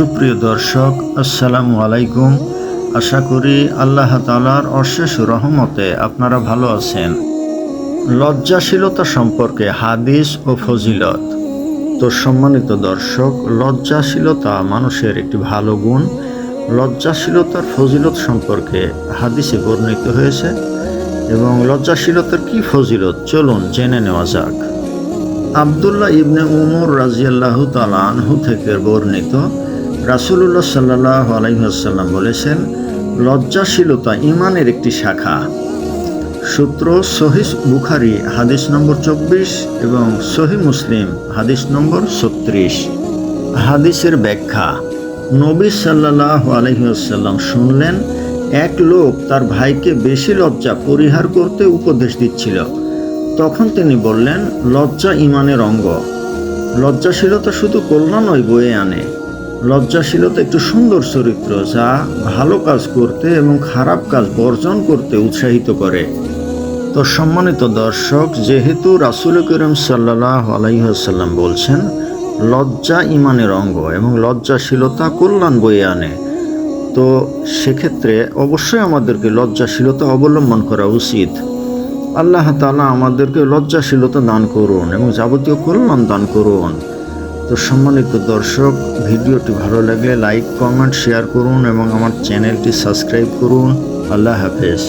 সুপ্রিয় দর্শক, আসসালামু আলাইকুম। আশা করি আল্লাহ তালার অশেষ রহমতে আপনারা ভালো আছেন। লজ্জাশীলতা সম্পর্কে হাদিস ও ফজিলত। তো সম্মানিত দর্শক, লজ্জাশীলতা মানুষের একটি ভালো গুণ। লজ্জাশীলতার ফজিলত সম্পর্কে হাদিসে বর্ণিত হয়েছে এবং লজ্জাশীলতার কি ফজিলত চলুন জেনে নেওয়া যাক। আবদুল্লাহ ইবনে উমর রাজিয়াল্লাহ তালানহু থেকে বর্ণিত রাসুলুল্লাহ সাল্লাহ আলাইসাল্লাম বলেছেন, লজ্জাশীলতা ইমানের একটি শাখা। সূত্র সহি বুখারি, হাদিস নম্বর চব্বিশ এবং সহি মুসলিম, হাদিস নম্বর ছত্রিশ। হাদিসের ব্যাখ্যা, নবী সাল্লাহ আলহিহাল্লাম শুনলেন, এক লোক তার ভাইকে বেশি লজ্জা পরিহার করতে উপদেশ দিচ্ছিল। তখন তিনি বললেন, লজ্জা ইমানের অঙ্গ। লজ্জাশীলতা শুধু কল্যাণই বয়ে আনে। লজ্জাশীলতা একটু সুন্দর চরিত্র যা ভালো কাজ করতে এবং খারাপ কাজ বর্জন করতে উৎসাহিত করে। তো সম্মানিত দর্শক, যেহেতু রাসুল করিম সাল্লাহ আলাইসাল্লাম বলছেন, লজ্জা ইমানের অঙ্গ এবং লজ্জাশীলতা কল্যাণ বয়ে আনে, তো সেক্ষেত্রে অবশ্যই আমাদেরকে লজ্জাশীলতা অবলম্বন করা উচিত। আল্লাহ তালা আমাদেরকে লজ্জাশীলতা দান করুন এবং যাবতীয় কল্যাণ দান করুন। তো সম্মানিত দর্শক, ভিডিওটি ভালো লাগলে লাইক, কমেন্ট, শেয়ার করুন এবং আমার চ্যানেলটি সাবস্ক্রাইব করুন। আল্লাহ হাফেজ।